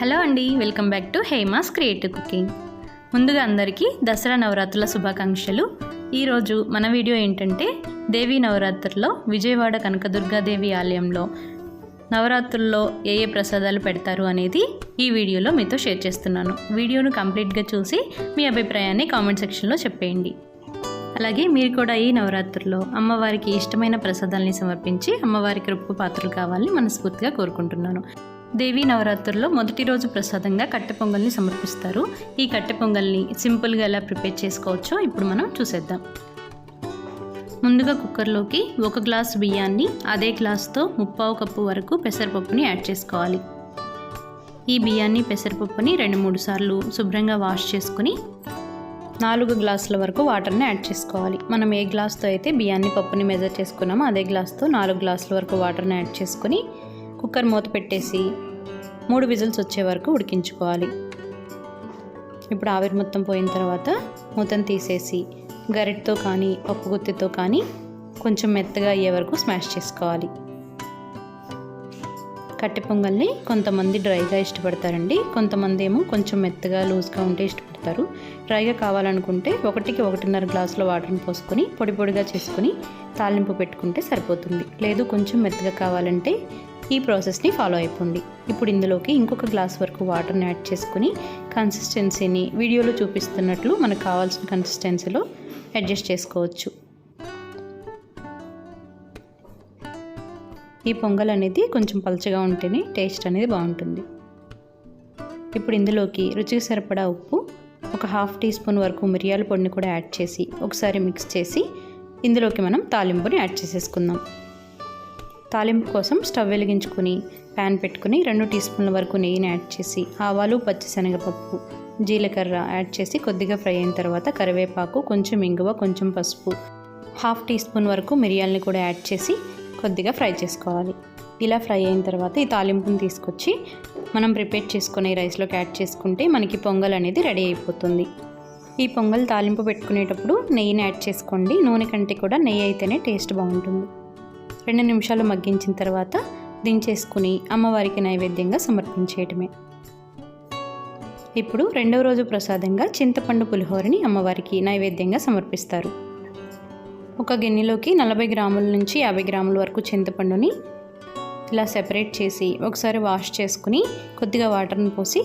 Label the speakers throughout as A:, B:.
A: Hello అండి welcome back to Hema's creative cooking. ముందుగా అందరికీ దసరా నవరాత్రుల శుభాకాంక్షలు. ఈరోజు మన వీడియో ఏంటంటే దేవీ నవరాత్రుల్లో విజయవాడ కనకదుర్గాదేవి ఆలయంలో నవరాత్రుల్లో ఏ ఏ ప్రసాదాలు పెడతారు అనేది ఈ వీడియోలో మీతో షేర్ చేస్తున్నాను. వీడియోను కంప్లీట్గా చూసి మీ అభిప్రాయాన్ని కామెంట్ సెక్షన్లో చెప్పేయండి. అలాగే మీరు కూడా ఈ నవరాత్రుల్లో అమ్మవారికి ఇష్టమైన ప్రసాదాల్ని సమర్పించి అమ్మవారికి కృపకు పాత్రలు కావాలని మనస్ఫూర్తిగా కోరుకుంటున్నాను. దేవీ నవరాత్రుల్లో మొదటి రోజు ప్రసాదంగా కట్టె పొంగల్ని సమర్పిస్తారు. ఈ కట్టె పొంగల్ని సింపుల్గా ఎలా ప్రిపేర్ చేసుకోవచ్చో ఇప్పుడు మనం చూసేద్దాం. ముందుగా కుక్కర్లోకి ఒక గ్లాస్ బియ్యాన్ని అదే గ్లాస్తో ముప్పావు కప్పు వరకు పెసరపప్పుని యాడ్ చేసుకోవాలి. ఈ బియ్యాన్ని పెసరపప్పుని రెండు మూడు సార్లు శుభ్రంగా వాష్ చేసుకుని నాలుగు గ్లాసుల వరకు వాటర్ని యాడ్ చేసుకోవాలి. మనం ఏ గ్లాస్తో అయితే బియ్యాన్ని పప్పుని మెజర్ చేసుకున్నామో అదే గ్లాస్తో నాలుగు గ్లాసుల వరకు వాటర్ని యాడ్ చేసుకుని కుక్కర్ మూత పెట్టేసి మూడు విజిల్స్ వచ్చే వరకు ఉడికించుకోవాలి. ఇప్పుడు ఆవిరి మొత్తం పోయిన తర్వాత మూతను తీసేసి గరిటతో కానీ పప్పు గుత్తితో కానీ కొంచెం మెత్తగా అయ్యే వరకు స్మాష్ చేసుకోవాలి. కట్టె పొంగల్ని కొంతమంది డ్రైగా ఇష్టపడతారండి. కొంతమంది ఏమో కొంచెం మెత్తగా లూజ్గా ఉంటే ఇష్టపడతారు. డ్రైగా కావాలనుకుంటే ఒకటికి ఒకటిన్నర గ్లాసులో వాటర్ని పోసుకొని పొడి పొడిగా చేసుకుని తాలింపు పెట్టుకుంటే సరిపోతుంది. లేదు కొంచెం మెత్తగా కావాలంటే ఈ ప్రాసెస్ని ఫాలో అయిపోండి. ఇప్పుడు ఇందులోకి ఇంకొక గ్లాస్ వరకు వాటర్ని యాడ్ చేసుకుని కన్సిస్టెన్సీని వీడియోలో చూపిస్తున్నట్లు మనకు కావాల్సిన కన్సిస్టెన్సీలో అడ్జస్ట్ చేసుకోవచ్చు. ఈ పొంగల్ అనేది కొంచెం పలచగా ఉంటేనే టేస్ట్ అనేది బాగుంటుంది. ఇప్పుడు ఇందులోకి రుచికి సరిపడా ఉప్పు ఒక హాఫ్ టీ స్పూన్ వరకు మిరియాల పొడిని కూడా యాడ్ చేసి ఒకసారి మిక్స్ చేసి ఇందులోకి మనం తాలింపుని యాడ్ చేసేసుకుందాం. తాలింపు కోసం స్టవ్ వెలిగించుకుని ప్యాన్ పెట్టుకుని రెండు టీ స్పూన్ల వరకు నెయ్యిని యాడ్ చేసి ఆవాలు పచ్చిశనగపప్పు జీలకర్ర యాడ్ చేసి కొద్దిగా ఫ్రై అయిన తర్వాత కరివేపాకు కొంచెం ఇంగువ కొంచెం పసుపు హాఫ్ టీ స్పూన్ వరకు మిరియాలని కూడా యాడ్ చేసి కొద్దిగా ఫ్రై చేసుకోవాలి. ఇలా ఫ్రై అయిన తర్వాత ఈ తాలింపుని తీసుకొచ్చి మనం ప్రిపేర్ చేసుకునే రైస్లోకి యాడ్ చేసుకుంటే మనకి పొంగల్ అనేది రెడీ అయిపోతుంది. ఈ పొంగల్ తాలింపు పెట్టుకునేటప్పుడు నెయ్యిని యాడ్ చేసుకోండి. నూనె కంటే కూడా నెయ్యి అయితేనే టేస్ట్ బాగుంటుంది. రెండు నిమిషాలు మగ్గించిన తర్వాత దించేసుకుని అమ్మవారికి నైవేద్యంగా సమర్పించేయటమే. ఇప్పుడు రెండవ రోజు ప్రసాదంగా చింతపండు పులిహోరని అమ్మవారికి నైవేద్యంగా సమర్పిస్తారు. ఒక గిన్నెలోకి నలభై గ్రాముల నుంచి యాభై గ్రాముల వరకు చింతపండుని ఇలా సెపరేట్ చేసి ఒకసారి వాష్ చేసుకుని కొద్దిగా వాటర్ని పోసి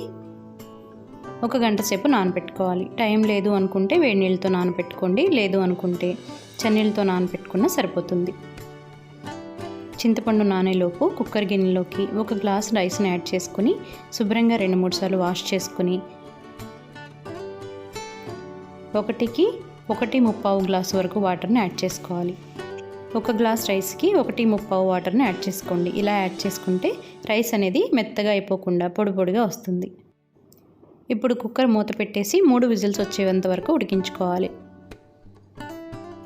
A: ఒక గంట సేపు నానబెట్టుకోవాలి టైం లేదు అనుకుంటే వేడి నీళ్ళతో నానబెట్టుకోండి లేదు అనుకుంటే చన్నీళ్ళతో నానబెట్టుకున్నా సరిపోతుంది. చింతపండు నానేలోపు కుక్కర్ గిన్నెలోకి ఒక గ్లాస్ రైస్ని యాడ్ చేసుకుని శుభ్రంగా రెండు మూడు సార్లు వాష్ చేసుకుని ఒకటికి ఒకటి ముప్పావు గ్లాస్ వరకు వాటర్ని యాడ్ చేసుకోవాలి. ఒక గ్లాస్ రైస్కి ఒకటి ముప్పావు వాటర్ని యాడ్ చేసుకోండి. ఇలా యాడ్ చేసుకుంటే రైస్ అనేది మెత్తగా అయిపోకుండా పొడి పొడిగా వస్తుంది. ఇప్పుడు కుక్కర్ మూత పెట్టేసి మూడు విజిల్స్ వచ్చేంత వరకు ఉడికించుకోవాలి.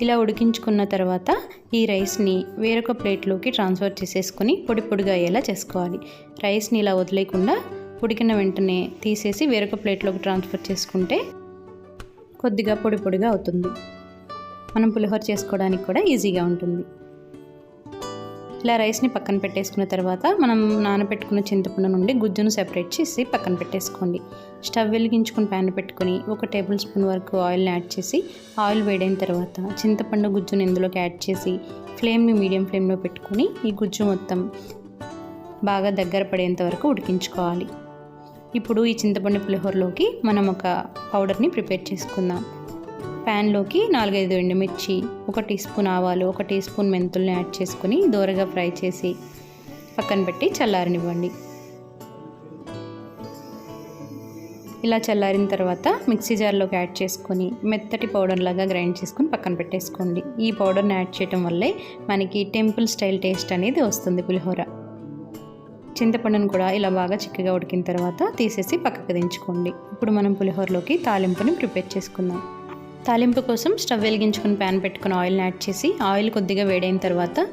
A: ఇలా ఉడికించుకున్న తర్వాత ఈ రైస్ని వేరొక ప్లేట్లోకి ట్రాన్స్ఫర్ చేసేసుకొని పొడి పొడిగా అయ్యేలా చేసుకోవాలి. రైస్ని ఇలా వదిలేకుండా ఉడికిన వెంటనే తీసేసి వేరొక ప్లేట్లోకి ట్రాన్స్ఫర్ చేసుకుంటే కొద్దిగా పొడి పొడిగా అవుతుంది. మనం పులిహోర చేసుకోవడానికి కూడా ఈజీగా ఉంటుంది. ఇలా రైస్ని పక్కన పెట్టేసుకున్న తర్వాత మనం నానబెట్టుకున్న చింతపండు నుండి గుజ్జును సెపరేట్ చేసి పక్కన పెట్టేసుకోండి. స్టవ్ వెలిగించుకుని ప్యాన్ పెట్టుకుని ఒక టేబుల్ స్పూన్ వరకు ఆయిల్ని యాడ్ చేసి ఆయిల్ వేడైన తర్వాత చింతపండు గుజ్జును ఇందులోకి యాడ్ చేసి ఫ్లేమ్ని మీడియం ఫ్లేమ్లో పెట్టుకుని ఈ గుజ్జు మొత్తం బాగా దగ్గర పడేంత వరకు ఉడికించుకోవాలి. ఇప్పుడు ఈ చింతపండు పులిహోరలోకి మనం ఒక పౌడర్ని ప్రిపేర్ చేసుకుందాం. ప్యాన్లోకి నాలుగైదు ఎండుమిర్చి ఒక టీ స్పూన్ ఆవాలు ఒక టీ స్పూన్ మెంతుల్ని యాడ్ చేసుకుని దోరగా ఫ్రై చేసి పక్కన పెట్టి చల్లారనివ్వండి. ఇలా చల్లారిన తర్వాత మిక్సీ జార్లోకి యాడ్ చేసుకొని మెత్తటి పౌడర్ లాగా గ్రైండ్ చేసుకొని పక్కన పెట్టేసుకోండి. ఈ పౌడర్ని యాడ్ చేయడం వల్లే మనకి టెంపుల్ స్టైల్ టేస్ట్ అనేది వస్తుంది పులిహోర. చింతపండును కూడా ఇలా బాగా చిక్కగా ఉడికిన తర్వాత తీసేసి పక్కకు దించుకోండి. ఇప్పుడు మనం పులిహోరలోకి తాలింపుని ప్రిపేర్ చేసుకుందాం. తాలింపు కోసం స్టవ్ వెలిగించుకుని ప్యాన్ పెట్టుకుని ఆయిల్ని యాడ్ చేసి ఆయిల్ కొద్దిగా వేడైన తర్వాత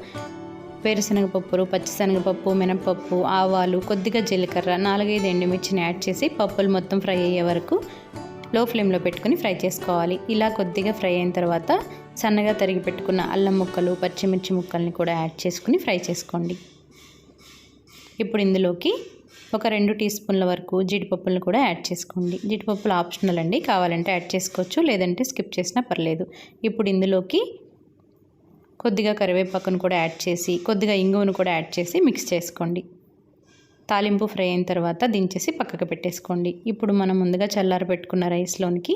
A: వేరుశనగపప్పు పచ్చిశనగపప్పు మినపప్పు ఆవాలు కొద్దిగా జీలకర్ర నాలుగైదు ఎండుమిర్చిని యాడ్ చేసి పప్పులు మొత్తం ఫ్రై అయ్యే వరకు లో ఫ్లేమ్లో పెట్టుకుని ఫ్రై చేసుకోవాలి. ఇలా కొద్దిగా ఫ్రై అయిన తర్వాత సన్నగా తరిగి పెట్టుకున్న అల్లం ముక్కలు పచ్చిమిర్చి ముక్కల్ని కూడా యాడ్ చేసుకుని ఫ్రై చేసుకోండి. ఇప్పుడు ఇందులోకి ఒక రెండు టీ స్పూన్ల వరకు జీడిపప్పులను కూడా యాడ్ చేసుకోండి. జీడిపప్పులు ఆప్షనల్ అండి. కావాలంటే యాడ్ చేసుకోవచ్చు లేదంటే స్కిప్ చేసినా పర్లేదు. ఇప్పుడు ఇందులోకి కొద్దిగా కరివేపాకును కూడా యాడ్ చేసి కొద్దిగా ఇంగువను కూడా యాడ్ చేసి మిక్స్ చేసుకోండి. తాలింపు ఫ్రై అయిన తర్వాత దించేసి పక్కకు పెట్టేసుకోండి. ఇప్పుడు మనం ముందుగా చల్లార పెట్టుకున్న రైస్లోనికి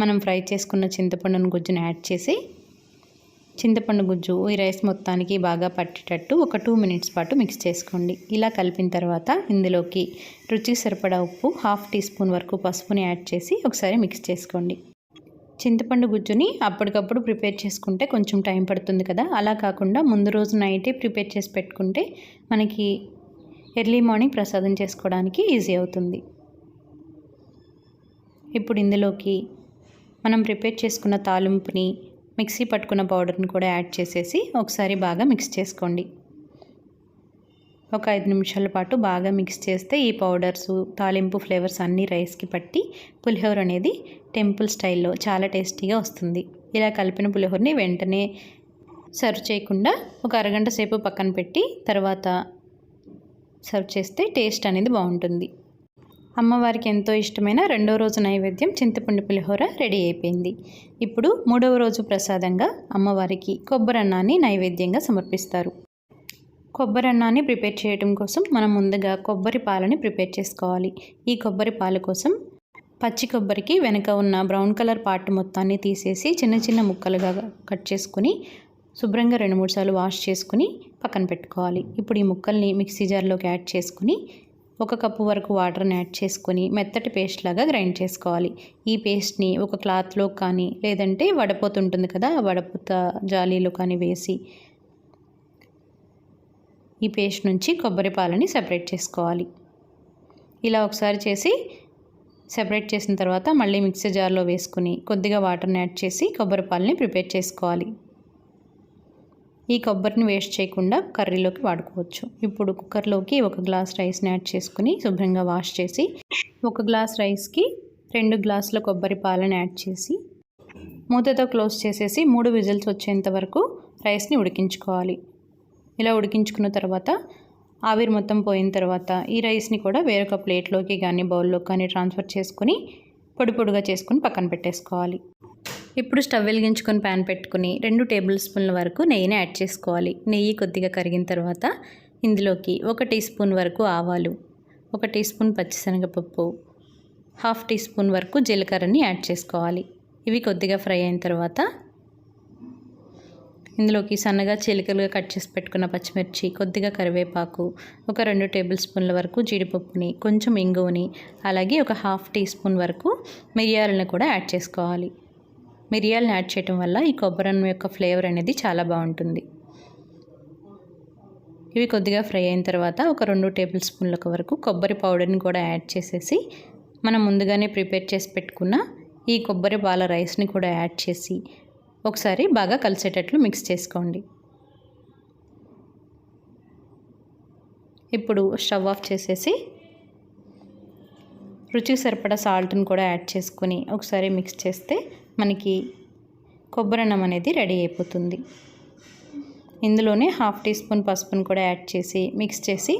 A: మనం ఫ్రై చేసుకున్న చింతపండును గుజ్జును యాడ్ చేసి చింతపండు గుజ్జు ఈ రైస్ మొత్తానికి బాగా పట్టేటట్టు ఒక టూ మినిట్స్ పాటు మిక్స్ చేసుకోండి. ఇలా కలిపిన తర్వాత ఇందులోకి రుచికి సరిపడా ఉప్పు హాఫ్ టీ స్పూన్ వరకు పసుపుని యాడ్ చేసి ఒకసారి మిక్స్ చేసుకోండి. చింతపండు గుజ్జుని అప్పటికప్పుడు ప్రిపేర్ చేసుకుంటే కొంచెం టైం పడుతుంది కదా. అలా కాకుండా ముందు రోజు నైటే ప్రిపేర్ చేసి పెట్టుకుంటే మనకి ఎర్లీ మార్నింగ్ ప్రసాదం చేసుకోవడానికి ఈజీ అవుతుంది. ఇప్పుడు ఇందులోకి మనం ప్రిపేర్ చేసుకున్న తాలింపుని మిక్సీ పట్టుకున్న పౌడర్ని కూడా యాడ్ చేసేసి ఒకసారి బాగా మిక్స్ చేసుకోండి. ఒక ఐదు నిమిషాల పాటు బాగా మిక్స్ చేస్తే ఈ పౌడర్స్ తాలింపు ఫ్లేవర్స్ అన్నీ రైస్కి పట్టి పులిహోర అనేది టెంపుల్ స్టైల్లో చాలా టేస్టీగా వస్తుంది. ఇలా కలిపిన పులిహోరని వెంటనే సర్వ్ చేయకుండా ఒక అరగంట సేపు పక్కన పెట్టి తర్వాత సర్వ్ చేస్తే టేస్ట్ అనేది బాగుంటుంది. అమ్మవారికి ఎంతో ఇష్టమైన రెండో రోజు నైవేద్యం చింతపండు పులిహోర రెడీ అయిపోయింది. ఇప్పుడు మూడవ రోజు ప్రసాదంగా అమ్మవారికి కొబ్బరి అన్నాన్ని నైవేద్యంగా సమర్పిస్తారు. కొబ్బరి అన్నాన్ని ప్రిపేర్ చేయడం కోసం మనం ముందుగా కొబ్బరి పాలని ప్రిపేర్ చేసుకోవాలి. ఈ కొబ్బరి పాల కోసం పచ్చి కొబ్బరికి వెనక ఉన్న బ్రౌన్ కలర్ పార్ట్ మొత్తాన్ని తీసేసి చిన్న చిన్న ముక్కలుగా కట్ చేసుకుని శుభ్రంగా రెండు మూడు సార్లు వాష్ చేసుకుని పక్కన పెట్టుకోవాలి. ఇప్పుడు ఈ ముక్కల్ని మిక్సీ జార్లోకి యాడ్ చేసుకుని ఒక కప్పు వరకు వాటర్ని యాడ్ చేసుకొని మెత్తటి పేస్ట్ లాగా గ్రైండ్ చేసుకోవాలి. ఈ పేస్ట్ని ఒక క్లాత్లో కానీ లేదంటే వడపోతుంటుంది కదా వడపోత జాలీలో కానీ వేసి ఈ పేస్ట్ నుంచి కొబ్బరి పాలని సెపరేట్ చేసుకోవాలి. ఇలా ఒకసారి చేసి సెపరేట్ చేసిన తర్వాత మళ్ళీ మిక్సీ జార్లో వేసుకుని కొద్దిగా వాటర్ని యాడ్ చేసి కొబ్బరి పాలని ప్రిపేర్ చేసుకోవాలి. ఈ కొబ్బరిని వేస్ట్ చేయకుండా కర్రీలోకి వాడుకోవచ్చు. ఇప్పుడు కుక్కర్లోకి ఒక గ్లాస్ రైస్ని యాడ్ చేసుకుని శుభ్రంగా వాష్ చేసి ఒక గ్లాస్ రైస్కి రెండు గ్లాసుల కొబ్బరి పాలను యాడ్ చేసి మూతతో క్లోజ్ చేసేసి మూడు విజిల్స్ వచ్చేంత వరకు రైస్ని ఉడికించుకోవాలి. ఇలా ఉడికించుకున్న తర్వాత ఆవిరి మొత్తం పోయిన తర్వాత ఈ రైస్ని కూడా వేరొక ప్లేట్లోకి కానీ బౌల్లో కానీ ట్రాన్స్ఫర్ చేసుకుని పొడి పొడిగా చేసుకుని పక్కన పెట్టేసుకోవాలి. ఇప్పుడు స్టవ్ వెలిగించుకొని ప్యాన్ పెట్టుకుని రెండు టేబుల్ స్పూన్ల వరకు నెయ్యిని యాడ్ చేసుకోవాలి. నెయ్యి కొద్దిగా కరిగిన తర్వాత ఇందులోకి ఒక టీ స్పూన్ వరకు ఆవాలు ఒక టీ స్పూన్ పచ్చిశనగపప్పు హాఫ్ టీ స్పూన్ వరకు జీలకర్రని యాడ్ చేసుకోవాలి. ఇవి కొద్దిగా ఫ్రై అయిన తర్వాత ఇందులోకి సన్నగా చిలికలుగా కట్ చేసి పెట్టుకున్న పచ్చిమిర్చి కొద్దిగా కరివేపాకు ఒక రెండు టేబుల్ స్పూన్ల వరకు జీడిపప్పుని కొంచెం ఇంగువని అలాగే ఒక హాఫ్ టీ స్పూన్ వరకు మిరియాలను కూడా యాడ్ చేసుకోవాలి. మిరియాలను యాడ్ చేయటం వల్ల ఈ కొబ్బరి అన్నం యొక్క ఫ్లేవర్ అనేది చాలా బాగుంటుంది. ఇవి కొద్దిగా ఫ్రై అయిన తర్వాత ఒక రెండు టేబుల్ స్పూన్ల వరకు కొబ్బరి పౌడర్ని కూడా యాడ్ చేసేసి మనం ముందుగానే ప్రిపేర్ చేసి పెట్టుకున్న ఈ కొబ్బరి బాల రైస్ని కూడా యాడ్ చేసి ఒకసారి బాగా కలిసేటట్లు మిక్స్ చేసుకోండి. ఇప్పుడు స్టవ్ ఆఫ్ చేసేసి రుచికి సరిపడా సాల్ట్ని కూడా యాడ్ చేసుకొని ఒకసారి మిక్స్ చేస్తే మనకి కొబ్బరి అన్నం అనేది రెడీ అయిపోతుంది. ఇందులోనే హాఫ్ టీ స్పూన్ పసుపును కూడా యాడ్ చేసి మిక్స్ చేసి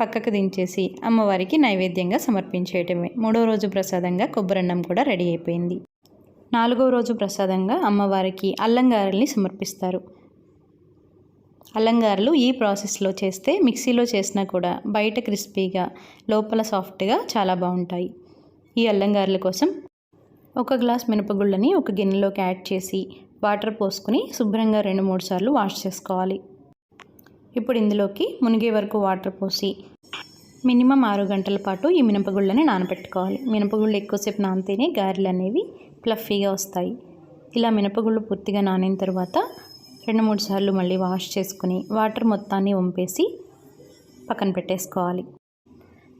A: పక్కకు దించేసి అమ్మవారికి నైవేద్యంగా సమర్పించేయటమే. మూడో రోజు ప్రసాదంగా కొబ్బరన్నం కూడా రెడీ అయిపోయింది. నాలుగో రోజు ప్రసాదంగా అమ్మవారికి అల్లంగారల్ని సమర్పిస్తారు. అల్లంగారలు ఈ ప్రాసెస్లో చేస్తే మిక్సీలో చేసినా కూడా బయట క్రిస్పీగా లోపల సాఫ్ట్గా చాలా బాగుంటాయి. ఈ అల్లంగారుల కోసం ఒక గ్లాస్ మినపగుళ్ళని ఒక గిన్నెలోకి యాడ్ చేసి వాటర్ పోసుకుని శుభ్రంగా రెండు మూడు సార్లు వాష్ చేసుకోవాలి. ఇప్పుడు ఇందులోకి మునిగే వరకు వాటర్ పోసి మినిమం ఆరు గంటల పాటు ఈ మినపగుళ్ళని నానబెట్టుకోవాలి మినపగుళ్ళు ఎక్కువసేపు నానితేనే గారెలు అనేవి ఫ్లఫీగా వస్తాయి. ఇలా మినపగుళ్ళు పూర్తిగా నానిన తర్వాత రెండు మూడు సార్లు మళ్ళీ వాష్ చేసుకుని వాటర్ మొత్తాన్ని వంపేసి పక్కన పెట్టేసుకోవాలి.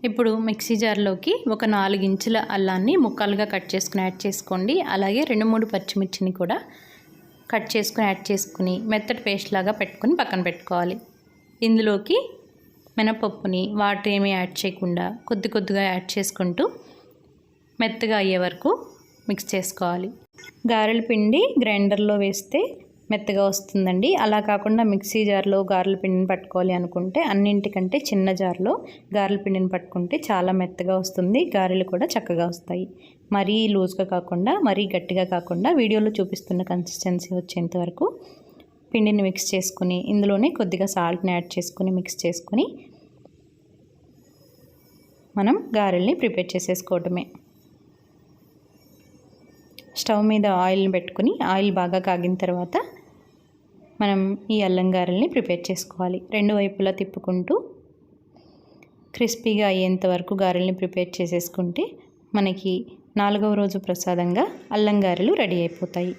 A: ఇప్పుడు మిక్సీ జార్లోకి ఒక నాలుగు ఇంచుల అల్లాన్ని ముక్కలుగా కట్ చేసుకుని యాడ్ చేసుకోండి. అలాగే రెండు మూడు పచ్చిమిర్చిని కూడా కట్ చేసుకుని యాడ్ చేసుకుని మెత్తటి పేస్ట్ లాగా పెట్టుకుని పక్కన పెట్టుకోవాలి. ఇందులోకి మినపప్పుని వాటర్ ఏమీ యాడ్ చేయకుండా కొద్ది కొద్దిగా యాడ్ చేసుకుంటూ మెత్తగా అయ్యే వరకు మిక్స్ చేసుకోవాలి. గారెల పిండి గ్రైండర్లో వేస్తే మెత్తగా వస్తుందండి. అలా కాకుండా మిక్సీ జార్లో గారెల పిండిని పట్టుకోవాలి అనుకుంటే అన్నింటికంటే చిన్న జార్లో గారెల పిండిని పట్టుకుంటే చాలా మెత్తగా వస్తుంది. గారెలు కూడా చక్కగా వస్తాయి. మరీ లూజ్గా కాకుండా మరీ గట్టిగా కాకుండా వీడియోలో చూపిస్తున్న కన్సిస్టెన్సీ వచ్చేంత వరకు పిండిని మిక్స్ చేసుకుని ఇందులోనే కొద్దిగా సాల్ట్ని యాడ్ చేసుకుని మిక్స్ చేసుకుని మనం గారెల్ని ప్రిపేర్ చేసేసుకోవటమే. స్టవ్ మీద ఆయిల్ని పెట్టుకుని ఆయిల్ బాగా కాగిన తర్వాత మనం ఈ అల్లం గారెల్ని ప్రిపేర్ చేసుకోవాలి. రెండు వైపులా తిప్పుకుంటూ క్రిస్పీగా అయ్యేంత వరకు గారెల్ని ప్రిపేర్ చేసేసుకుంటే మనకి నాలుగవ రోజు ప్రసాదంగా అల్లం గారెలు రెడీ అయిపోతాయి.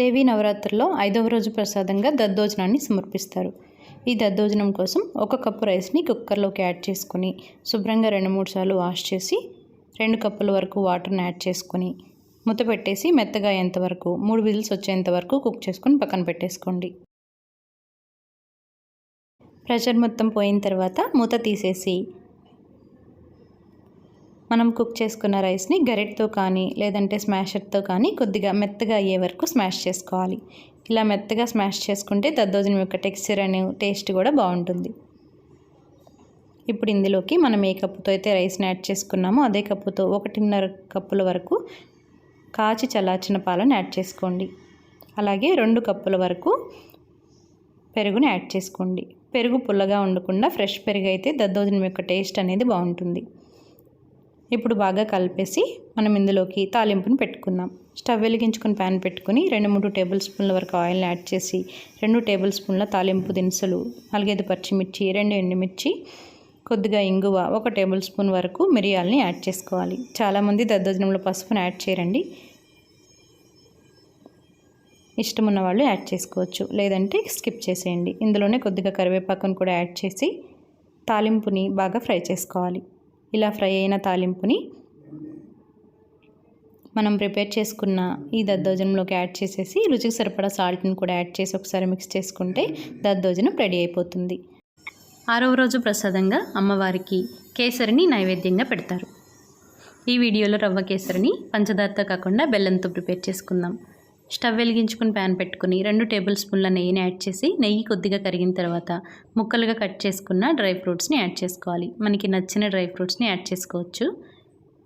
A: దేవీ నవరాత్రుల్లో ఐదవ రోజు ప్రసాదంగా దద్దోజనాన్ని సమర్పిస్తారు. ఈ దద్దోజనం కోసం ఒక కప్పు రైస్ని కుక్కర్లోకి యాడ్ చేసుకుని శుభ్రంగా రెండు మూడు సార్లు వాష్ చేసి రెండు కప్పుల వరకు వాటర్ని యాడ్ చేసుకొని మూత పెట్టేసి మెత్తగా అయ్యేంతవరకు మూడు విజిల్స్ వచ్చేంత వరకు కుక్ చేసుకొని పక్కన పెట్టేసుకోండి. ప్రెషర్ మొత్తం పోయిన తర్వాత మూత తీసేసి మనం కుక్ చేసుకున్న రైస్ని గరిటతో కానీ లేదంటే స్మాషర్తో కానీ కొద్దిగా మెత్తగా అయ్యే వరకు స్మాష్ చేసుకోవాలి. ఇలా మెత్తగా స్మాష్ చేసుకుంటే దద్దోజనం యొక్క టెక్స్చర్ అనే టేస్ట్ కూడా బాగుంటుంది. ఇప్పుడు ఇందులోకి మనం ఏ కప్పుతో అయితే రైస్ని యాడ్ చేసుకున్నామో అదే కప్పుతో ఒకటిన్నర కప్పుల వరకు కాచి చల్లార్చిన పాలను యాడ్ చేసుకోండి. అలాగే రెండు కప్పుల వరకు పెరుగుని యాడ్ చేసుకోండి. పెరుగు పుల్లగా ఉండకుండా ఫ్రెష్ పెరుగు అయితే దద్దోజనం యొక్క టేస్ట్ అనేది బాగుంటుంది. ఇప్పుడు బాగా కలిపేసి మనం ఇందులోకి తాలింపుని పెట్టుకుందాం. స్టవ్ వెలిగించుకొని ప్యాన్ పెట్టుకుని రెండు మూడు టేబుల్ స్పూన్ల వరకు ఆయిల్ని యాడ్ చేసి రెండు టేబుల్ స్పూన్ల తాలింపు దినుసులు నాలుగైదు పచ్చిమిర్చి రెండు ఎండుమిర్చి కొద్దిగా ఇంగువ ఒక టేబుల్ స్పూన్ వరకు మిరియాలని యాడ్ చేసుకోవాలి. చాలామంది దద్దోజనంలో పసుపుని యాడ్ చేయరండి. ఇష్టం ఉన్న వాళ్ళు యాడ్ చేసుకోవచ్చు. లేదంటే స్కిప్ చేసేయండి. ఇందులోనే కొద్దిగా కరివేపాకును కూడా యాడ్ చేసి తాలింపుని బాగా ఫ్రై చేసుకోవాలి. ఇలా ఫ్రై అయిన తాలింపుని మనం ప్రిపేర్ చేసుకున్న ఈ దద్దోజనంలోకి యాడ్ చేసేసి రుచికి సరిపడా సాల్ట్ని కూడా యాడ్ చేసి ఒకసారి మిక్స్ చేసుకుంటే దద్దోజనం రెడీ అయిపోతుంది. ఆరవ రోజు ప్రసాదంగా అమ్మవారికి కేసరిని నైవేద్యంగా పెడతారు. ఈ వీడియోలో రవ్వ కేసరిని పంచదారతో కాకుండా బెల్లంతో ప్రిపేర్ చేసుకుందాం. స్టవ్ వెలిగించుకుని ప్యాన్ పెట్టుకుని రెండు టేబుల్ స్పూన్ల నెయ్యిని యాడ్ చేసి నెయ్యి కొద్దిగా కరిగిన తర్వాత ముక్కలుగా కట్ చేసుకున్న డ్రై ఫ్రూట్స్ని యాడ్ చేసుకోవాలి. మనకి నచ్చిన డ్రై ఫ్రూట్స్ని యాడ్ చేసుకోవచ్చు.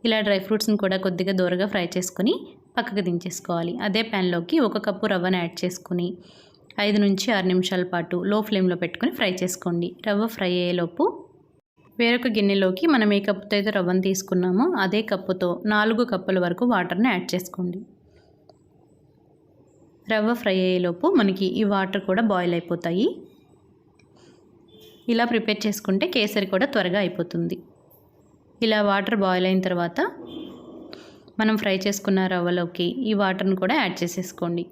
A: ఇలా డ్రై ఫ్రూట్స్ని కూడా కొద్దిగా దూరగా ఫ్రై చేసుకొని పక్కకు దించేసుకోవాలి. అదే ప్యాన్లోకి ఒక కప్పు రవ్వను యాడ్ చేసుకుని ఐదు నుంచి ఆరు నిమిషాల పాటు లో ఫ్లేమ్లో పెట్టుకొని ఫ్రై చేసుకోండి. రవ్వ ఫ్రై అయ్యేలోపు వేరొక గిన్నెలోకి మనం ఏ కప్పుతో అయితే రవ్వను తీసుకున్నామో అదే కప్పుతో నాలుగు కప్పుల వరకు వాటర్ని యాడ్ చేసుకోండి. రవ్వ ఫ్రై అయ్యేలోపు మనకి ఈ వాటర్ కూడా బాయిల్ అయిపోతాయి. ఇలా ప్రిపేర్ చేసుకుంటే కేసరి కూడా త్వరగా అయిపోతుంది. ఇలా వాటర్ బాయిల్ అయిన తర్వాత మనం ఫ్రై చేసుకున్న రవ్వలోకి ఈ వాటర్ని కూడా యాడ్ చేసేసుకోండి.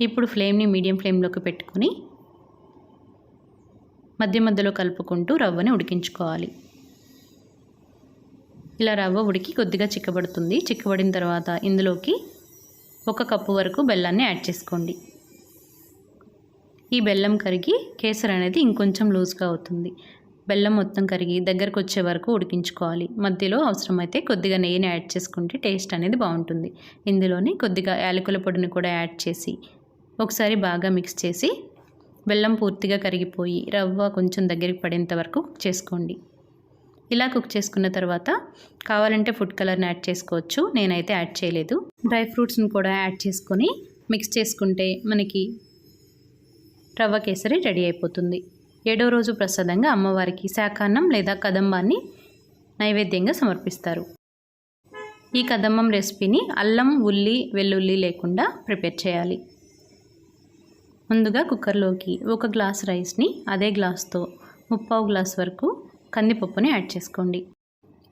A: ఇప్పుడు ఫ్లేమ్ని మీడియం ఫ్లేమ్లోకి పెట్టుకొని మధ్య మధ్యలో కలుపుకుంటూ రవ్వని ఉడికించుకోవాలి. ఇలా రవ్వ ఉడికి కొద్దిగా చిక్కబడుతుంది. చిక్కబడిన తర్వాత ఇందులోకి ఒక కప్పు వరకు బెల్లాన్ని యాడ్ చేసుకోండి. ఈ బెల్లం కరిగి కేసరి అనేది ఇంకొంచెం లూజ్గా అవుతుంది. బెల్లం మొత్తం కరిగి దగ్గరకు వచ్చే వరకు ఉడికించుకోవాలి. మధ్యలో అవసరమైతే కొద్దిగా నెయ్యిని యాడ్ చేసుకుంటే టేస్ట్ అనేది బాగుంటుంది. ఇందులోని కొద్దిగా యాలకుల పొడిని కూడా యాడ్ చేసి ఒకసారి బాగా మిక్స్ చేసి బెల్లం పూర్తిగా కరిగిపోయి రవ్వ కొంచెం దగ్గరికి పడేంత వరకు చేసుకోండి. ఇలా కుక్ చేసుకున్న తర్వాత కావాలంటే ఫుడ్ కలర్ని యాడ్ చేసుకోవచ్చు. నేనైతే యాడ్ చేయలేదు. డ్రై ఫ్రూట్స్ని కూడా యాడ్ చేసుకొని మిక్స్ చేసుకుంటే మనకి రవ్వ కేసరి రెడీ అయిపోతుంది. ఏడో రోజు ప్రసాదంగా అమ్మవారికి శాఖాన్నం లేదా కదంబాన్ని నైవేద్యంగా సమర్పిస్తారు. ఈ కదంబం రెసిపీని అల్లం ఉల్లి వెల్లుల్లి లేకుండా ప్రిపేర్ చేయాలి. ముందుగా కుక్కర్లోకి ఒక గ్లాస్ రైస్ని అదే గ్లాస్తో ముప్పావు గ్లాస్ వరకు కందిపప్పుని యాడ్ చేసుకోండి.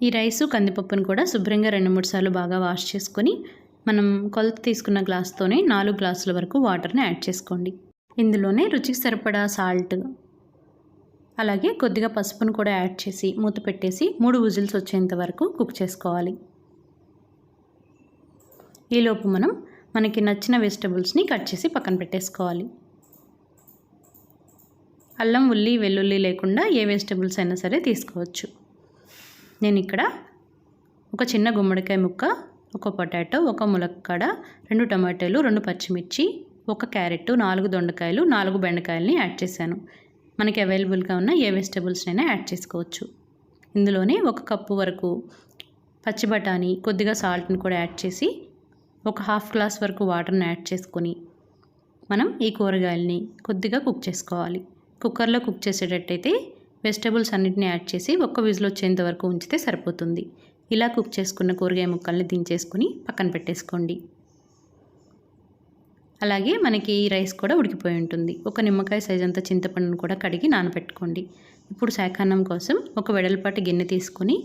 A: ఈ రైసు కందిపప్పును కూడా శుభ్రంగా రెండు మూడు సార్లు బాగా వాష్ చేసుకొని మనం కొలత తీసుకున్న గ్లాస్తోనే నాలుగు గ్లాసుల వరకు వాటర్ని యాడ్ చేసుకోండి. ఇందులోనే రుచికి సరిపడా సాల్ట్ అలాగే కొద్దిగా పసుపును కూడా యాడ్ చేసి మూత పెట్టేసి మూడు విజిల్స్ వచ్చేంత వరకు కుక్ చేసుకోవాలి. ఈలోపు మనం మనకి నచ్చిన వెజిటబుల్స్ని కట్ చేసి పక్కన పెట్టేసుకోవాలి. అల్లం ఉల్లి వెల్లుల్లి లేకుండా ఏ వెజిటబుల్స్ అయినా సరే తీసుకోవచ్చు. నేను ఇక్కడ ఒక చిన్న గుమ్మడికాయ ముక్క ఒక పొటాటో ఒక ములక్కాడ రెండు టమాటాలు రెండు పచ్చిమిర్చి ఒక క్యారెట్ నాలుగు దొండకాయలు నాలుగు బెండకాయలని యాడ్ చేశాను. మనకి అవైలబుల్గా ఉన్న ఏ వెజిటబుల్స్నైనా యాడ్ చేసుకోవచ్చు. ఇందులోనే ఒక కప్పు వరకు పచ్చి బఠానీ కొద్దిగా సాల్ట్ని కూడా యాడ్ చేసి ఒక హాఫ్ గ్లాస్ వరకు వాటర్ని యాడ్ చేసుకొని మనం ఈ కూరగాయలని కొద్దిగా కుక్ చేసుకోవాలి. కుక్కర్లో కుక్ చేసేటట్టయితే వెజిటబుల్స్ అన్నిటిని యాడ్ చేసి ఒక్క విజిల్ వచ్చేంత వరకు ఉంచితే సరిపోతుంది. ఇలా కుక్ చేసుకున్న కూరగాయ ముక్కల్ని దించేసుకొని పక్కన పెట్టేసుకోండి. అలాగే మనకి ఈ రైస్ కూడా ఉడికిపోయి ఉంటుంది. ఒక నిమ్మకాయ సైజ్ అంత చింతపండును కూడా కడిగి నానబెట్టుకోండి. ఇప్పుడు శాఖాన్నం కోసం ఒక వెడల్పాటి గిన్నె తీసుకొని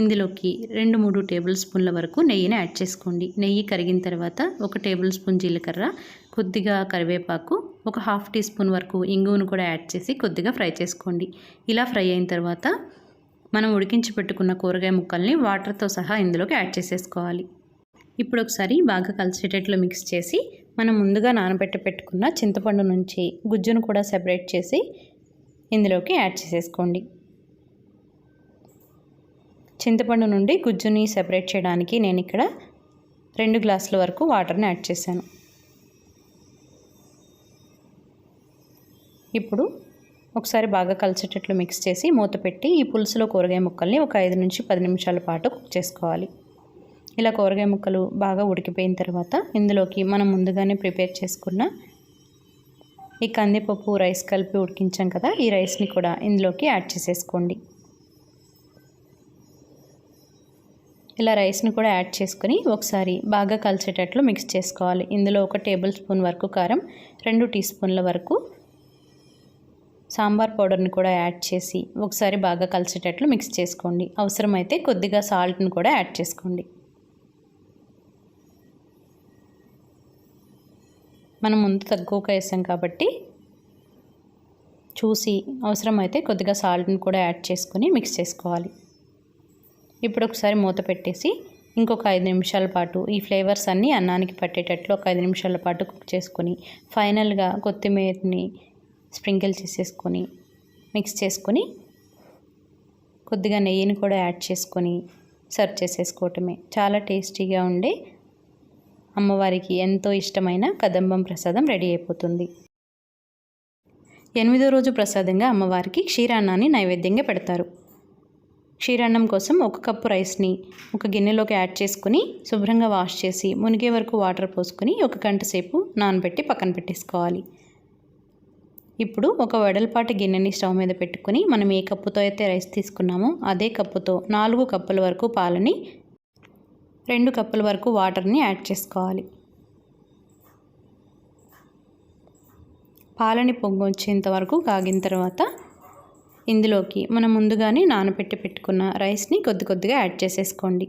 A: ఇందులోకి రెండు మూడు టేబుల్ స్పూన్ల వరకు నెయ్యిని యాడ్ చేసుకోండి. నెయ్యి కరిగిన తర్వాత ఒక టేబుల్ స్పూన్ జీలకర్ర కొద్దిగా కరివేపాకు ఒక హాఫ్ టీ స్పూన్ వరకు ఇంగువను కూడా యాడ్ చేసి కొద్దిగా ఫ్రై చేసుకోండి. ఇలా ఫ్రై అయిన తర్వాత మనం ఉడికించి పెట్టుకున్న కూరగాయ ముక్కల్ని వాటర్తో సహా ఇందులోకి యాడ్ చేసేసుకోవాలి. ఇప్పుడు ఒకసారి బాగా కలిసేటట్లు మిక్స్ చేసి మనం ముందుగా నానబెట్టి పెట్టుకున్న చింతపండు నుంచి గుజ్జును కూడా సెపరేట్ చేసి ఇందులోకి యాడ్ చేసేసుకోండి. చింతపండు నుండి గుజ్జుని సెపరేట్ చేయడానికి నేను ఇక్కడ రెండు గ్లాసుల వరకు వాటర్ని యాడ్ చేశాను. ఇప్పుడు ఒకసారి బాగా కలిసేటట్లు మిక్స్ చేసి మూత పెట్టి ఈ పులుసులో కూరగాయ ముక్కల్ని ఒక ఐదు నుంచి పది నిమిషాల పాటు కుక్ చేసుకోవాలి. ఇలా కూరగాయ ముక్కలు బాగా ఉడికిపోయిన తర్వాత ఇందులోకి మనం ముందుగానే ప్రిపేర్ చేసుకున్న ఈ కందిపప్పు రైస్ కలిపి ఉడికించాం కదా ఈ రైస్ని కూడా ఇందులోకి యాడ్ చేసేసుకోండి. ఇలా రైస్ని కూడా యాడ్ చేసుకొని ఒకసారి బాగా కలిసేటట్లు మిక్స్ చేసుకోవాలి. ఇందులో ఒక టేబుల్ స్పూన్ వరకు కారం రెండు టీ స్పూన్ల వరకు సాంబార్ పౌడర్ని కూడా యాడ్ చేసి ఒకసారి బాగా కలిసేటట్లు మిక్స్ చేసుకోండి. అవసరమైతే కొద్దిగా సాల్ట్ని కూడా యాడ్ చేసుకోండి. మనం ముందు తక్కువగా వేసాం కాబట్టి చూసి అవసరమైతే కొద్దిగా సాల్ట్ని కూడా యాడ్ చేసుకొని మిక్స్ చేసుకోవాలి. ఇప్పుడు ఒకసారి మూత పెట్టేసి ఇంకొక ఐదు నిమిషాల పాటు ఈ ఫ్లేవర్స్ అన్నీ అన్నానికి పట్టేటట్లు ఒక ఐదు నిమిషాల పాటు కుక్ చేసుకొని ఫైనల్గా కొత్తిమీరని స్ప్రింకిల్ చేసేసుకొని మిక్స్ చేసుకొని కొద్దిగా నెయ్యిని కూడా యాడ్ చేసుకొని సర్వ్ చేసేసుకోవటమే. చాలా టేస్టీగా ఉండే అమ్మవారికి ఎంతో ఇష్టమైన కదంబం ప్రసాదం రెడీ అయిపోతుంది. ఎనిమిదో రోజు ప్రసాదంగా అమ్మవారికి క్షీరాన్నాన్ని నైవేద్యంగా పెడతారు. క్షీరాన్నం కోసం ఒక కప్పు రైస్ని ఒక గిన్నెలోకి యాడ్ చేసుకుని శుభ్రంగా వాష్ చేసి మునిగే వరకు వాటర్ పోసుకొని ఒక గంట సేపు నానబెట్టి పక్కన పెట్టేసుకోవాలి. ఇప్పుడు ఒక వెడల్పాటి గిన్నెని స్టవ్ మీద పెట్టుకుని మనం ఏ కప్పుతో అయితే రైస్ తీసుకున్నామో అదే కప్పుతో నాలుగు కప్పుల వరకు పాలని రెండు కప్పుల వరకు వాటర్ని యాడ్ చేసుకోవాలి. పాలని పొంగు వచ్చేంత వరకు కాగిన తర్వాత ఇందులోకి మనం ముందుగానే నానబెట్టి పెట్టుకున్న రైస్ని కొద్ది కొద్దిగా యాడ్ చేసేసుకోండి.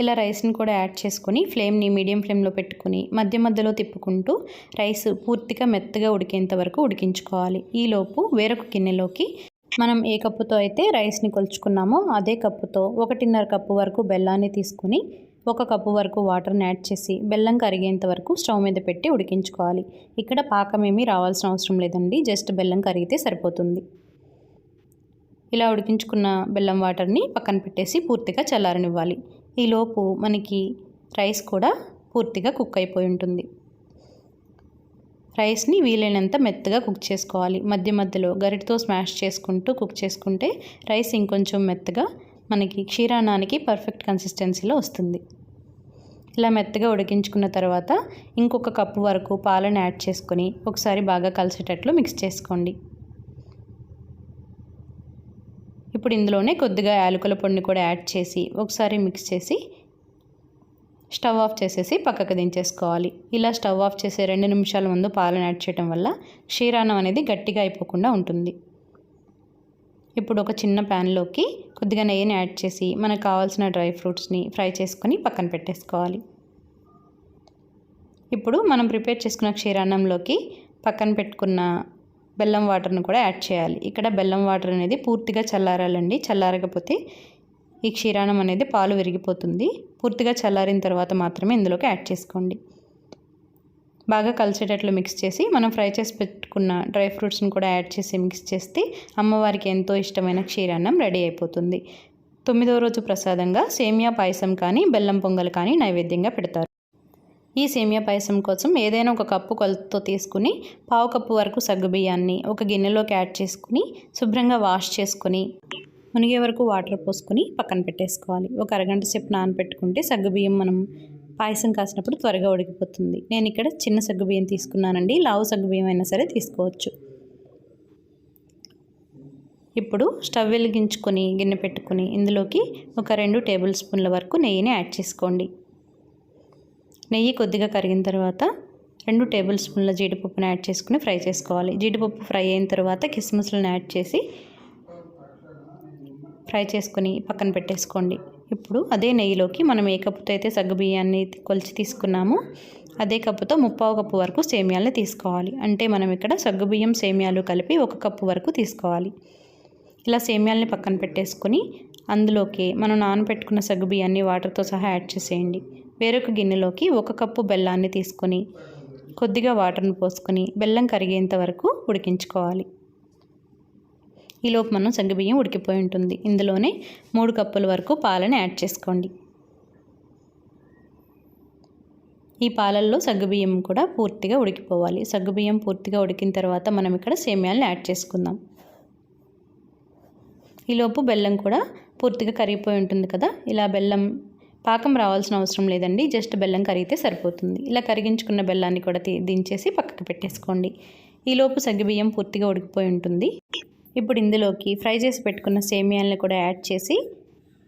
A: ఇలా రైస్ని కూడా యాడ్ చేసుకొని ఫ్లేమ్ని మీడియం ఫ్లేమ్లో పెట్టుకుని మధ్య మధ్యలో తిప్పుకుంటూ రైస్ పూర్తిగా మెత్తగా ఉడికేంత వరకు ఉడికించుకోవాలి. ఈలోపు వేరొక గిన్నెలోకి మనం ఏ కప్పుతో అయితే రైస్ని కొలుచుకున్నామో అదే కప్పుతో ఒకటిన్నర కప్పు వరకు బెల్లాన్ని తీసుకుని ఒక కప్పు వరకు వాటర్ని యాడ్ చేసి బెల్లం కరిగేంత వరకు స్టవ్ మీద పెట్టి ఉడికించుకోవాలి. ఇక్కడ పాకం ఏమీ రావాల్సిన అవసరం లేదండి జస్ట్ బెల్లం కరిగితే సరిపోతుంది. ఇలా ఉడికించుకున్న బెల్లం వాటర్ని పక్కన పెట్టేసి పూర్తిగా చల్లారనివ్వాలి. ఈలోపు మనకి రైస్ కూడా పూర్తిగా కుక్ అయిపోయి ఉంటుంది. రైస్ని వీలైనంత మెత్తగా కుక్ చేసుకోవాలి. మధ్య మధ్యలో గరిటతో స్మాష్ చేసుకుంటూ కుక్ చేసుకుంటే రైస్ ఇంకొంచెం మెత్తగా మనకి క్షీరాన్నానికి పర్ఫెక్ట్ కన్సిస్టెన్సీలో వస్తుంది. ఇలా మెత్తగా ఉడికించుకున్న తర్వాత ఇంకొక కప్పు వరకు పాలను యాడ్ చేసుకొని ఒకసారి బాగా కలిసేటట్లు మిక్స్ చేసుకోండి. ఇప్పుడు ఇందులోనే కొద్దిగా యాలకుల పొడిని కూడా యాడ్ చేసి ఒకసారి మిక్స్ చేసి స్టవ్ ఆఫ్ చేసేసి పక్కకు దించేసుకోవాలి. ఇలా స్టవ్ ఆఫ్ చేసే రెండు నిమిషాల ముందు పాలను యాడ్ చేయడం వల్ల క్షీరాన్నం అనేది గట్టిగా అయిపోకుండా ఉంటుంది. ఇప్పుడు ఒక చిన్న ప్యాన్లోకి కొద్దిగా నెయ్యిని యాడ్ చేసి మనకు కావాల్సిన డ్రై ఫ్రూట్స్ని ఫ్రై చేసుకొని పక్కన పెట్టేసుకోవాలి. ఇప్పుడు మనం ప్రిపేర్ చేసుకున్న క్షీరాన్నంలోకి పక్కన పెట్టుకున్న బెల్లం వాటర్ని కూడా యాడ్ చేయాలి. ఇక్కడ బెల్లం వాటర్ అనేది పూర్తిగా చల్లారాలండి. చల్లారకపోతే ఈ క్షీరాణం అనేది పాలు విరిగిపోతుంది. పూర్తిగా చల్లారిన తర్వాత మాత్రమే ఇందులోకి యాడ్ చేసుకోండి. బాగా కలిసేటట్లు మిక్స్ చేసి మనం ఫ్రై చేసి పెట్టుకున్న డ్రై ఫ్రూట్స్ని కూడా యాడ్ చేసి మిక్స్ చేస్తే అమ్మవారికి ఎంతో ఇష్టమైన క్షీరాన్నం రెడీ అయిపోతుంది. తొమ్మిదవ రోజు ప్రసాదంగా సేమియా పాయసం కానీ బెల్లం పొంగల్ కానీ నైవేద్యంగా పెడతారు. ఈ సేమియా పాయసం కోసం ఏదైనా ఒక కప్పు కొలతతో తీసుకుని పావు కప్పు వరకు సగ్గుబియ్యాన్ని ఒక గిన్నెలోకి యాడ్ చేసుకుని శుభ్రంగా వాష్ చేసుకుని మునిగే వరకు వాటర్ పోసుకొని పక్కన పెట్టేసుకోవాలి. ఒక అరగంట సేపు నానబెట్టుకుంటే సగ్గుబియ్యం మనం పాయసం కాసినప్పుడు త్వరగా ఉడికిపోతుంది. నేను ఇక్కడ చిన్న సగ్గుబియ్యం తీసుకున్నానండి. లావు సగ్గుబియ్యం అయినా సరే తీసుకోవచ్చు. ఇప్పుడు స్టవ్ వెలిగించుకొని గిన్నె పెట్టుకుని ఇందులోకి ఒక రెండు టేబుల్ స్పూన్ల వరకు నెయ్యిని యాడ్ చేసుకోండి. నెయ్యి కొద్దిగా కరిగిన తర్వాత రెండు టేబుల్ స్పూన్ల జీడిపప్పును యాడ్ చేసుకుని ఫ్రై చేసుకోవాలి. జీడిపప్పు ఫ్రై అయిన తర్వాత కిస్మిస్లను యాడ్ చేసి ఫ్రై చేసుకొని పక్కన పెట్టేసుకోండి. ఇప్పుడు అదే నెయ్యిలోకి మనం ఏ కప్పుతో అయితే సగ్గుబియ్యాన్ని కొలిచి తీసుకున్నామో అదే కప్పుతో ముప్పావు కప్పు వరకు సేమియాలని తీసుకోవాలి. అంటే మనం ఇక్కడ సగ్గుబియ్యం సేమియాలు కలిపి ఒక కప్పు వరకు తీసుకోవాలి. ఇలా సేమియాలని పక్కన పెట్టేసుకొని అందులోకి మనం నానబెట్టుకున్న సగ్గుబియ్యాన్ని వాటర్తో సహా యాడ్ చేసేయండి. వేరొక గిన్నెలోకి ఒక కప్పు బెల్లాన్ని తీసుకొని కొద్దిగా వాటర్ను పోసుకొని బెల్లం కరిగేంత వరకు ఉడికించుకోవాలి. ఈలోపు మనం సగ్గుబియ్యం ఉడికిపోయి ఉంటుంది. ఇందులోనే మూడు కప్పుల వరకు పాలని యాడ్ చేసుకోండి. ఈ పాలల్లో సగ్గుబియ్యం కూడా పూర్తిగా ఉడికిపోవాలి. సగ్గుబియ్యం పూర్తిగా ఉడికిన తర్వాత మనం ఇక్కడ సేమ్యాలను యాడ్ చేసుకుందాం. ఈలోపు బెల్లం కూడా పూర్తిగా కరిగిపోయి ఉంటుంది కదా? ఇలా బెల్లం పాకం రావాల్సిన అవసరం లేదండి. జస్ట్ బెల్లం కరిగితే సరిపోతుంది. ఇలా కరిగించుకున్న బెల్లాన్ని కూడా దించేసి పక్కకు పెట్టేసుకోండి. ఈలోపు సగ్గుబియ్యం పూర్తిగా ఉడికిపోయి ఉంటుంది. ఇప్పుడు ఇందులోకి ఫ్రై చేసి పెట్టుకున్న సేమియాలను కూడా యాడ్ చేసి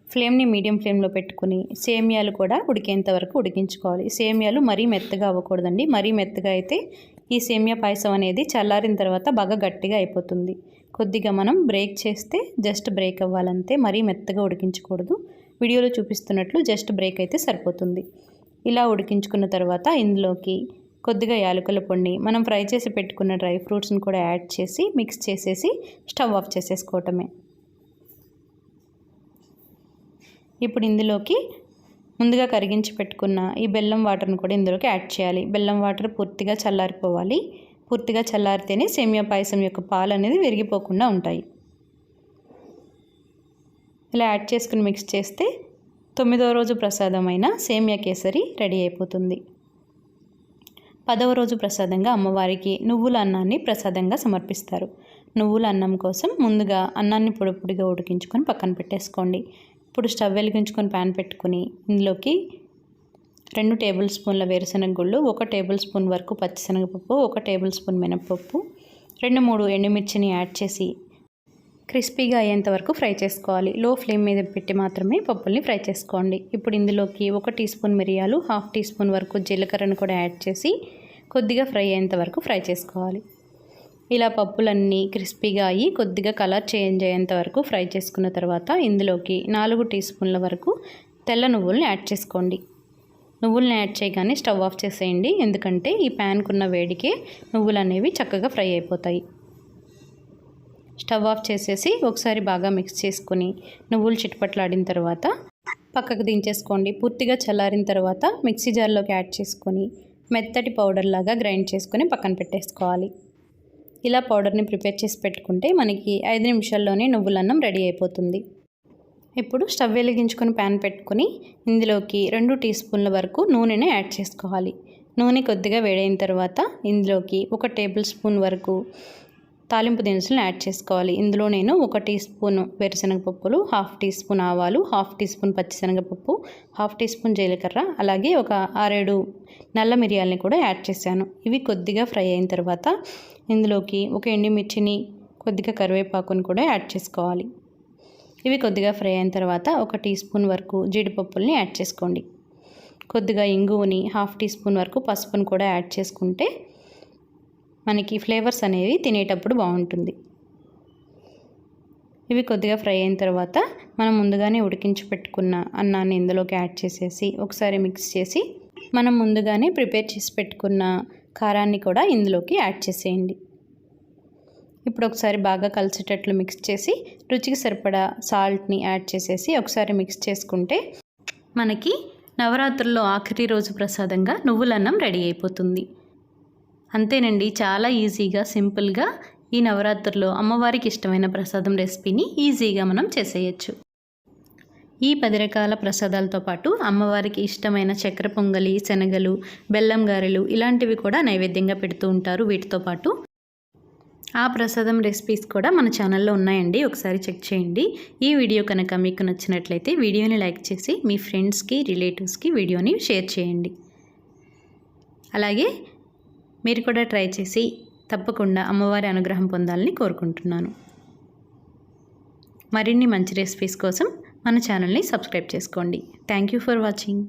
A: ఫ్లేమ్ని మీడియం ఫ్లేమ్లో పెట్టుకుని సేమియాలు కూడా ఉడికేంత వరకు ఉడికించుకోవాలి. సేమియాలు మరీ మెత్తగా అవ్వకూడదండి. మరీ మెత్తగా అయితే ఈ సేమియా పాయసం అనేది చల్లారిన తర్వాత బాగా గట్టిగా అయిపోతుంది. కొద్దిగా మనం బ్రేక్ చేస్తే జస్ట్ బ్రేక్ అవ్వాలంతే. మరీ మెత్తగా ఉడికించకూడదు. వీడియోలో చూపిస్తున్నట్లు జస్ట్ బ్రేక్ అయితే సరిపోతుంది. ఇలా ఉడికించుకున్న తర్వాత ఇందులోకి కొద్దిగా యాలకుల పొడిని మనం ఫ్రై చేసి పెట్టుకున్న డ్రై ఫ్రూట్స్ని కూడా యాడ్ చేసి మిక్స్ చేసేసి స్టవ్ ఆఫ్ చేసేసుకోవటమే. ఇప్పుడు ఇందులోకి ముందుగా కరిగించి పెట్టుకున్న ఈ బెల్లం వాటర్ని కూడా ఇందులోకి యాడ్ చేయాలి. బెల్లం వాటర్ పూర్తిగా చల్లారిపోవాలి. పూర్తిగా చల్లారితేనే సేమియా పాయసం యొక్క పాలు అనేది విరిగిపోకుండా ఉంటాయి. ఇలా యాడ్ చేసుకుని మిక్స్ చేస్తే తొమ్మిదవ రోజు ప్రసాదమైన సేమియా కేసరి రెడీ అయిపోతుంది. పదవ రోజు ప్రసాదంగా అమ్మవారికి నువ్వుల అన్నాన్ని ప్రసాదంగా సమర్పిస్తారు. నువ్వుల అన్నం కోసం ముందుగా అన్నాన్ని పొడిపొడిగా ఉడికించుకొని పక్కన పెట్టేసుకోండి. ఇప్పుడు స్టవ్ వెలిగించుకొని ప్యాన్ పెట్టుకుని ఇందులోకి రెండు టేబుల్ స్పూన్ల వేరుశనగ గుళ్ళు ఒక టేబుల్ స్పూన్ వరకు పచ్చిశనగపప్పు ఒక టేబుల్ స్పూన్ మినపప్పు రెండు మూడు ఎండుమిర్చిని యాడ్ చేసి క్రిస్పీగా అయ్యేంత వరకు ఫ్రై చేసుకోవాలి. లో ఫ్లేమ్ మీద పెట్టి మాత్రమే పప్పుల్ని ఫ్రై చేసుకోండి. ఇప్పుడు ఇందులోకి ఒక టీ స్పూన్ మిరియాలు హాఫ్ టీ స్పూన్ వరకు జీలకర్రను కూడా యాడ్ చేసి కొద్దిగా ఫ్రై అయ్యేంత వరకు ఫ్రై చేసుకోవాలి. ఇలా పప్పులన్నీ క్రిస్పీగా అయ్యి కొద్దిగా కలర్ చేంజ్ అయ్యేంత వరకు ఫ్రై చేసుకున్న తర్వాత ఇందులోకి నాలుగు టీ స్పూన్ల వరకు తెల్ల నువ్వుల్ని యాడ్ చేసుకోండి. నువ్వుల్ని యాడ్ చేయగానే స్టవ్ ఆఫ్ చేసేయండి. ఎందుకంటే ఈ ప్యాన్కున్న వేడికే నువ్వులు అనేవి చక్కగా ఫ్రై అయిపోతాయి. స్టవ్ ఆఫ్ చేసేసి ఒకసారి బాగా మిక్స్ చేసుకుని నువ్వులు చిట్పట్లాడిన తర్వాత పక్కకు దించేసుకోండి. పూర్తిగా చల్లారిన తర్వాత మిక్సీ జార్లోకి యాడ్ చేసుకొని మెత్తటి పౌడర్ లాగా గ్రైండ్ చేసుకొని పక్కన పెట్టేసుకోవాలి. ఇలా పౌడర్ని ప్రిపేర్ చేసి పెట్టుకుంటే మనకి ఐదు నిమిషాల్లోనే నువ్వులన్నం రెడీ అయిపోతుంది. ఇప్పుడు స్టవ్ వెలిగించుకొని ప్యాన్ పెట్టుకుని ఇందులోకి రెండు టీ స్పూన్ల వరకు నూనెని యాడ్ చేసుకోవాలి. నూనె కొద్దిగా వేడైన తర్వాత ఇందులోకి ఒక టేబుల్ స్పూన్ వరకు తాలింపు దినుసులను యాడ్ చేసుకోవాలి. ఇందులో నేను ఒక టీ స్పూన్ వేరుశనగపప్పులు హాఫ్ టీ స్పూన్ ఆవాలు హాఫ్ టీ స్పూన్ పచ్చిశనగపప్పు హాఫ్ టీ స్పూన్ జీలకర్ర అలాగే ఒక ఆరేడు నల్ల మిరియాలని కూడా యాడ్ చేశాను. ఇవి కొద్దిగా ఫ్రై అయిన తర్వాత ఇందులోకి ఒక ఎండుమిర్చిని కొద్దిగా కరివేపాకుని కూడా యాడ్ చేసుకోవాలి. ఇవి కొద్దిగా ఫ్రై అయిన తర్వాత ఒక టీ స్పూన్ వరకు జీడిపప్పుల్ని యాడ్ చేసుకోండి. కొద్దిగా ఇంగువని హాఫ్ టీ స్పూన్ వరకు పసుపుని కూడా యాడ్ చేసుకుంటే మనకి ఫ్లేవర్స్ అనేవి తినేటప్పుడు బాగుంటుంది. ఇవి కొద్దిగా ఫ్రై అయిన తర్వాత మనం ముందుగానే ఉడికించి పెట్టుకున్న అన్నాన్ని ఇందులోకి యాడ్ చేసేసి ఒకసారి మిక్స్ చేసి మనం ముందుగానే ప్రిపేర్ చేసి పెట్టుకున్న కారాన్ని కూడా ఇందులోకి యాడ్ చేసేయండి. ఇప్పుడు ఒకసారి బాగా కలిసేటట్లు మిక్స్ చేసి రుచికి సరిపడా సాల్ట్ని యాడ్ చేసేసి ఒకసారి మిక్స్ చేసుకుంటే మనకి నవరాత్రుల్లో ఆఖరి రోజు ప్రసాదంగా నువ్వులన్నం రెడీ అయిపోతుంది. అంతేనండి చాలా ఈజీగా సింపుల్గా ఈ నవరాత్రుల్లో అమ్మవారికి ఇష్టమైన ప్రసాదం రెసిపీని ఈజీగా మనం చేసేయచ్చు. ఈ పది రకాల ప్రసాదాలతో పాటు అమ్మవారికి ఇష్టమైన చక్కెర పొంగలి శనగలు బెల్లం గారెలు ఇలాంటివి కూడా నైవేద్యంగా పెడుతూ ఉంటారు. వీటితో పాటు ఆ ప్రసాదం రెసిపీస్ కూడా మన ఛానల్లో ఉన్నాయండి. ఒకసారి చెక్ చేయండి. ఈ వీడియో కనుక మీకు నచ్చినట్లయితే వీడియోని లైక్ చేసి మీ ఫ్రెండ్స్కి రిలేటివ్స్కి వీడియోని షేర్ చేయండి. అలాగే మీరు కూడా ట్రై చేసి తప్పకుండా అమ్మవారి అనుగ్రహం పొందాలని కోరుకుంటున్నాను. మరిన్ని మంచి రెసిపీస్ కోసం మన ఛానల్ని సబ్స్క్రైబ్ చేసుకోండి. Thank you for watching